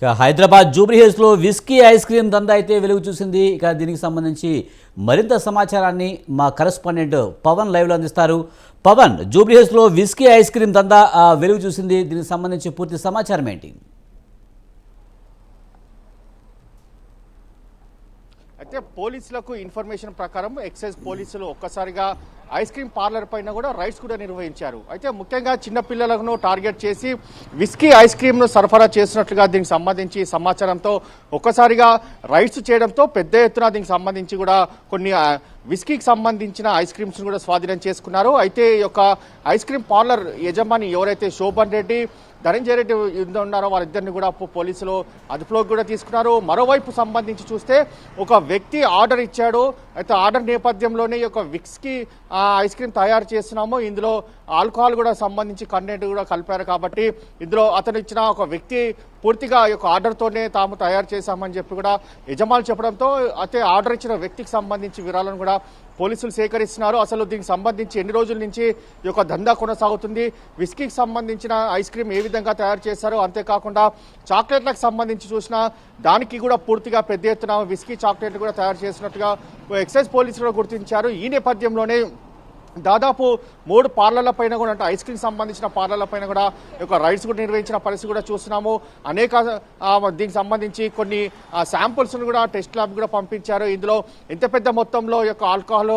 ఇక హైదరాబాద్ జూబ్లీహిల్స్లో whisky ice cream దందా అయితే వెలుగు చూసింది. ఇక దీనికి సంబంధించి మరింత సమాచారాన్ని మా కరెస్పాండెంట్ పవన్ లైవ్లో అందిస్తారు. పవన్ జూబ్లీహిల్స్లో విస్కీ ఐస్ క్రీమ్ దందా వెలుగు చూసింది. దీనికి సంబంధించి పూర్తి సమాచారం ఏంటి? అయితే పోలీసులకు ఇన్ఫర్మేషన్ ప్రకారం ఎక్సైజ్ పోలీసులు ఒక్కసారిగా ఐస్ క్రీమ్ పార్లర్ పైన కూడా రైడ్స్ కూడా నిర్వహించారు. అయితే ముఖ్యంగా చిన్నపిల్లలను టార్గెట్ చేసి విస్కీ ఐస్ క్రీమ్ను సరఫరా చేసినట్లుగా దీనికి సంబంధించి సమాచారంతో ఒక్కసారిగా రైడ్స్ చేయడంతో పెద్ద ఎత్తున దీనికి సంబంధించి కూడా కొన్ని విస్కీకి సంబంధించిన ఐస్ క్రీమ్స్ కూడా స్వాధీనం చేసుకున్నారు. అయితే ఈ యొక్క ఐస్ క్రీమ్ పార్లర్ యజమాని ఎవరైతే శోభన్ రెడ్డి ధనంజయ రెడ్డి యుద్ధ ఉన్నారో వారిద్దరిని కూడా పోలీసులు అదుపులోకి కూడా తీసుకున్నారు. మరోవైపు సంబంధించి చూస్తే ఒక వ్యక్తి ఆర్డర్ ఇచ్చాడు. అయితే ఆర్డర్ నేపథ్యంలోనే ఈ యొక్క విక్స్కి ఐస్ క్రీమ్ తయారు చేస్తున్నాము. ఇందులో ఆల్కహాల్ కూడా సంబంధించి కంటెంట్ కూడా కలిపారు కాబట్టి ఇందులో అతను ఇచ్చిన ఒక వ్యక్తి పూర్తిగా యొక్క ఆర్డర్తోనే తాము తయారు చేశామని చెప్పి కూడా యజమానులు చెప్పడంతో అయితే ఆర్డర్ ఇచ్చిన వ్యక్తికి సంబంధించి వివరాలను కూడా పోలీసులు సేకరిస్తున్నారు. అసలు దీనికి సంబంధించి ఎన్ని రోజుల నుంచి ఈ యొక్క దందా కొనసాగుతుంది? విస్కీకి సంబంధించిన ఐస్ క్రీమ్ ఏ విధంగా తయారు చేశారో? అంతేకాకుండా చాక్లెట్లకు సంబంధించి చూసినా దానికి కూడా పూర్తిగా పెద్ద ఎత్తున విస్కీ చాక్లెట్లు కూడా తయారు చేసినట్టుగా ఎక్సైజ్ పోలీసులు గుర్తించారు. ఈ నేపథ్యంలోనే దాదాపు మూడు పార్లర్ల పైన కూడా అంటే ఐస్ క్రీమ్ సంబంధించిన పార్లర్ల పైన కూడా ఒక రైడ్స్ కూడా నిర్వహించిన పరిస్థితి కూడా చూస్తున్నాము. అనేక దీనికి సంబంధించి కొన్ని శాంపుల్స్ను కూడా టెస్ట్ ల్యాబ్ కూడా పంపించారు. ఇందులో ఎంత పెద్ద మొత్తంలో ఈ యొక్క ఆల్కహాల్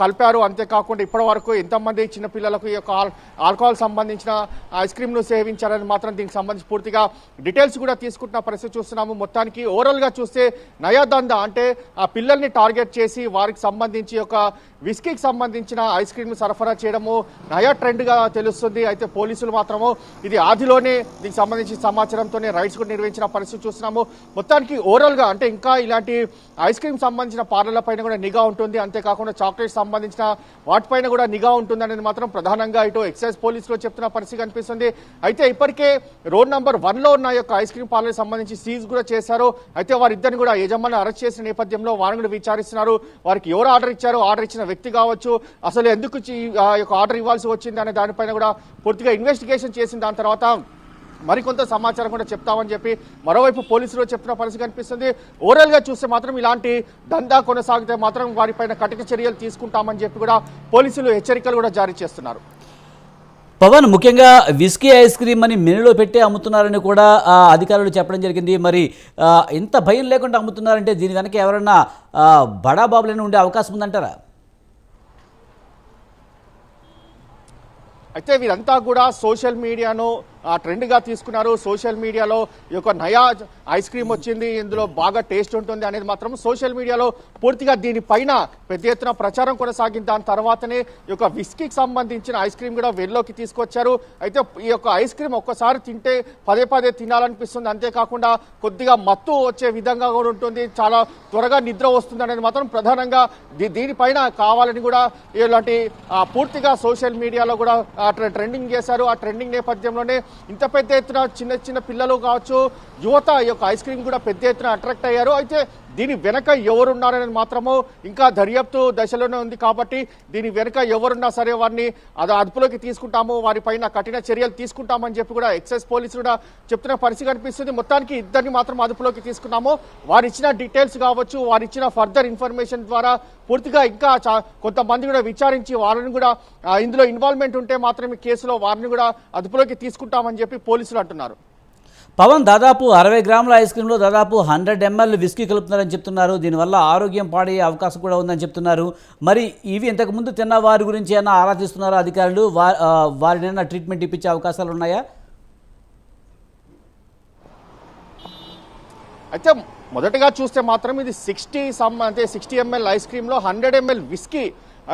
కలిపారు. అంతేకాకుండా ఇప్పటి వరకు ఎంతమంది చిన్నపిల్లలకు ఈ యొక్క ఆల్- ఆల్కహాల్ సంబంధించిన ఐస్ క్రీమ్ను సేవించారని మాత్రం దీనికి సంబంధించి పూర్తిగా డీటెయిల్స్ కూడా తీసుకుంటున్న పరిస్థితి చూస్తున్నాము. మొత్తానికి ఓవరాల్గా చూస్తే నయాదంద అంటే ఆ పిల్లల్ని టార్గెట్ చేసి వారికి సంబంధించి ఒక విస్కీకి సంబంధించిన ఐస్ క్రీమ్ సరఫరా చేయడము నయా ట్రెండ్గా తెలుస్తుంది. అయితే పోలీసులు మాత్రము ఇది ఆదిలోనే దీనికి సంబంధించి సమాచారంతోనే రైడ్స్ కూడా నిర్వహించిన పరిస్థితి చూస్తున్నాము. మొత్తానికి ఓవరాల్గా అంటే ఇంకా ఇలాంటి ఐస్ క్రీమ్ సంబంధించిన పార్లర్ల పైన కూడా నిఘా ఉంటుంది. అంతేకాకుండా చాక్లెట్ సంబంధించిన వాటిపైన కూడా నిఘా ఉంటుంది అనేది మాత్రం ప్రధానంగా ఇటు ఎక్సైజ్ పోలీసులు చెప్తున్న పరిస్థితి కనిపిస్తుంది. అయితే ఇప్పటికే రోడ్ నంబర్ వన్లో ఉన్న యొక్క ఐస్ క్రీమ్ పార్లర్ సంబంధించి సీజ్ కూడా చేశారు. అయితే వారిద్దరిని కూడా యజమాని అరెస్ట్ చేసిన నేపథ్యంలో వారిని కూడా విచారిస్తున్నారు. వారికి ఎవరు ఆర్డర్ ఇచ్చారో ఆర్డర్ ఇచ్చిన వ్యక్తి కావచ్చు. అసలు ఎందుకు యొక్క ఆర్డర్ ఇవ్వాల్సి వచ్చింది అనే దానిపైన కూడా పూర్తిగా ఇన్వెస్టిగేషన్ చేసిన దాని తర్వాత మరికొంత సమాచారం కూడా చెప్తామని చెప్పి మరోవైపు పోలీసులు చెప్తున్న పరిస్థితి కనిపిస్తుంది. ఓవరాల్గా చూస్తే మాత్రం ఇలాంటి దందా కొనసాగితే మాత్రం వారిపైన కఠిన చర్యలు తీసుకుంటామని చెప్పి కూడా పోలీసులు హెచ్చరికలు కూడా జారీ చేస్తున్నారు. పవన్ ముఖ్యంగా విస్కీ ఐస్ క్రీమ్ అని మెనూలో పెట్టి అమ్ముతున్నారని కూడా అధికారులు చెప్పడం జరిగింది. మరి ఇంత భయం లేకుండా అమ్ముతున్నారంటే దీని వెనక ఎవరన్నా బడాబాబులైనా బడా ఉండే అవకాశం ఉందంటారా? అయితే వీరంతా కూడా సోషల్ మీడియాను ట్రెండ్గా తీసుకున్నారు. సోషల్ మీడియాలో ఈ యొక్క నయా ఐస్ క్రీమ్ వచ్చింది ఇందులో బాగా టేస్ట్ ఉంటుంది అనేది మాత్రం సోషల్ మీడియాలో పూర్తిగా దీనిపైన పెద్ద ఎత్తున ప్రచారం కొనసాగిన దాని తర్వాతనే ఈ యొక్క విస్కీకి సంబంధించిన ఐస్ క్రీమ్ కూడా వెల్లోకి తీసుకొచ్చారు. అయితే ఈ యొక్క ఐస్ క్రీమ్ ఒక్కసారి తింటే పదే పదే తినాలనిపిస్తుంది. అంతేకాకుండా కొద్దిగా మత్తు వచ్చే విధంగా కూడా ఉంటుంది. చాలా త్వరగా నిద్ర వస్తుంది అనేది మాత్రం ప్రధానంగా దీనిపైన కావాలని కూడా ఇలాంటి పూర్తిగా సోషల్ మీడియాలో కూడా ట్రెండింగ్ చేశారు. ఆ ట్రెండింగ్ నేపథ్యంలోనే ఇంత పెద్ద ఎత్తున చిన్న చిన్న పిల్లలు కావచ్చు యువత ఈ యొక్క ఐస్ క్రీమ్ కూడా పెద్ద ఎత్తున అట్రాక్ట్ అయ్యారు. అయితే దీని వెనక ఎవరున్నారనేది మాత్రము ఇంకా దర్యాప్తు దశలోనే ఉంది కాబట్టి దీని వెనక ఎవరున్నా సరే వారిని అది అదుపులోకి తీసుకుంటాము వారిపైన కఠిన చర్యలు తీసుకుంటామని చెప్పి కూడా ఎక్సైజ్ పోలీసులు కూడా చెప్తున్న పరిస్థితి కనిపిస్తుంది. మొత్తానికి ఇద్దరిని మాత్రం అదుపులోకి తీసుకున్నాము. వారు ఇచ్చిన డీటెయిల్స్ కావచ్చు వారు ఇచ్చిన ఫర్దర్ ఇన్ఫర్మేషన్ ద్వారా పూర్తిగా ఇంకా కొంతమంది కూడా విచారించి వారిని కూడా ఇందులో ఇన్వాల్వ్మెంట్ ఉంటే మాత్రం ఈ కేసులో వారిని కూడా అదుపులోకి తీసుకుంటామని చెప్పి పోలీసులు అంటున్నారు. పవన్ దాదాపు అరవై గ్రాముల ఐస్ క్రీమ్లో దాదాపు హండ్రెడ్ ఎంఎల్ విస్కీ కలుపుతున్నారని చెప్తున్నారు. దీనివల్ల ఆరోగ్యం పాడే అవకాశం కూడా ఉందని చెప్తున్నారు. మరి ఇవి ఇంతకుముందు తిన్న వారి గురించి ఏమైనా ఆరా తీస్తున్నారా అధికారులు వారి వారినైనా ట్రీట్మెంట్ ఇప్పించే అవకాశాలు ఉన్నాయా? అయితే మొదటగా చూస్తే మాత్రం ఇది సిక్స్టీ సమ్ అంటే సిక్స్టీ ఎంఎల్ ఐస్ క్రీమ్లో హండ్రెడ్ ఎంఎల్ విస్కీ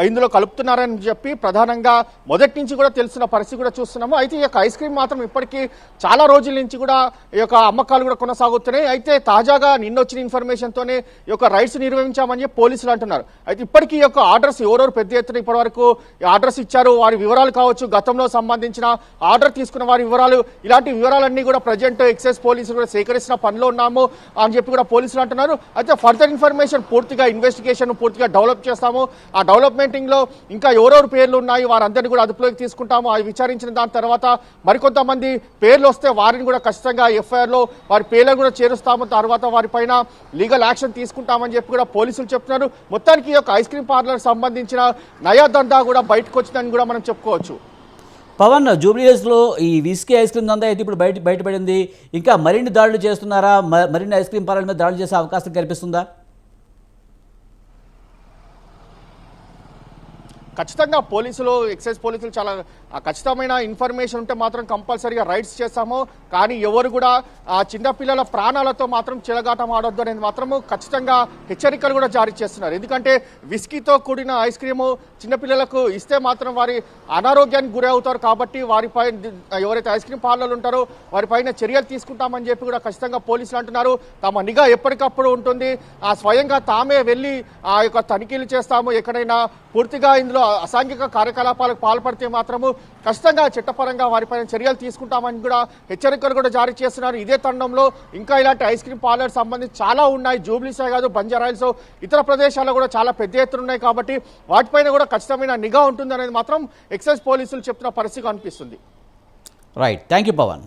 ఇందులో కలుపుతున్నారని చెప్పి ప్రధానంగా మొదటి నుంచి కూడా తెలిసిన పరిస్థితి కూడా చూస్తున్నాము. అయితే ఈ యొక్క ఐస్ క్రీమ్ మాత్రం ఇప్పటికీ చాలా రోజుల నుంచి కూడా ఈ యొక్క అమ్మకాలు కూడా కొనసాగుతున్నాయి. అయితే తాజాగా నిన్న వచ్చిన ఇన్ఫర్మేషన్తోనే ఈ యొక్క రైడ్స్ నిర్వహించామని చెప్పి పోలీసులు అంటున్నారు. అయితే ఇప్పటికీ ఈ యొక్క ఆర్డర్స్ ఎవరెవరు పెద్ద ఎత్తున ఇప్పటి వరకు ఆర్డర్స్ ఇచ్చారు వారి వివరాలు కావచ్చు గతంలో సంబంధించిన ఆర్డర్ తీసుకున్న వారి వివరాలు ఇలాంటి వివరాలన్నీ కూడా ప్రజెంట్ ఎక్సైజ్ పోలీసులు కూడా సేకరిస్తున్న పనిలో ఉన్నాము అని చెప్పి కూడా పోలీసులు అంటున్నారు. అయితే ఫర్దర్ ఇన్ఫర్మేషన్ పూర్తిగా ఇన్వెస్టిగేషన్ పూర్తిగా డెవలప్ చేస్తాము. ఆ డెవలప్మెంట్ డాక్యుమెంటింగ్లో ఇంకా ఎవరెవరు పేర్లు ఉన్నాయి వారందరినీ కూడా అదుపులోకి తీసుకుంటాము. అవి విచారించిన దాని తర్వాత మరికొంతమంది పేర్లు వస్తే వారిని కూడా ఖచ్చితంగా ఎఫ్ఐఆర్లో వారి పేర్లను కూడా చేరుస్తాము. తర్వాత వారిపైన లీగల్ యాక్షన్ తీసుకుంటామని చెప్పి కూడా పోలీసులు చెప్తున్నారు. మొత్తానికి ఈ యొక్క ఐస్ క్రీమ్ పార్లర్ సంబంధించిన నయాదందా కూడా బయటకు వచ్చిందని కూడా మనం చెప్పుకోవచ్చు. పవన్ జూబ్లీహిల్స్లో ఈ విస్కీ ఐస్ క్రీమ్ దందా అయితే ఇప్పుడు బయట బయటపడింది. ఇంకా మరిన్ని దాడులు చేస్తున్నారా? మరిన్ని ఐస్ క్రీమ్ పార్లర్ మీద దాడులు చేసే అవకాశం కనిపిస్తుందా ఖచ్చితంగా పోలీసులు ఎక్సైజ్ పోలీసులు చాలా ఖచ్చితమైన ఇన్ఫర్మేషన్ ఉంటే మాత్రం కంపల్సరీగా రైడ్స్ చేస్తాము. కానీ ఎవరు కూడా ఆ చిన్నపిల్లల ప్రాణాలతో మాత్రం చిలగాటం ఆడొద్దు అనేది మాత్రము ఖచ్చితంగా హెచ్చరికలు కూడా జారీ చేస్తున్నారు. ఎందుకంటే విస్కీతో కూడిన ఐస్ క్రీము చిన్నపిల్లలకు ఇస్తే మాత్రం వారి అనారోగ్యానికి గురి అవుతారు కాబట్టి వారిపై ఎవరైతే ఐస్ క్రీమ్ పార్లర్లు ఉంటారో వారిపైన చర్యలు తీసుకుంటామని చెప్పి కూడా ఖచ్చితంగా పోలీసులు అంటున్నారు. తమ నిఘా ఎప్పటికప్పుడు ఉంటుంది. ఆ స్వయంగా తామే వెళ్ళి ఆ యొక్క తనిఖీలు చేస్తాము. ఎక్కడైనా పూర్తిగా ఇందులో అసాంఘిక కార్యకలాపాలకు పాల్పడితే మాత్రము ఖచ్చితంగా చట్టపరంగా వారిపైన చర్యలు తీసుకుంటామని కూడా హెచ్చరికలు కూడా జారీ చేస్తున్నారు. ఇదే తండంలో ఇంకా ఇలాంటి ఐస్ క్రీమ్ పార్లర్ సంబంధించి చాలా ఉన్నాయి. జూబ్లీసే కాదు బంజారాయిల్స్ ఇతర ప్రదేశాల్లో కూడా చాలా పెద్ద ఎత్తున ఉన్నాయి కాబట్టి వాటిపైన కూడా ఖచ్చితమైన నిఘా ఉంటుందనేది మాత్రం ఎక్సైజ్ పోలీసులు చెప్తున్న పరిస్థితి అనిపిస్తుంది. Right thank you Pawan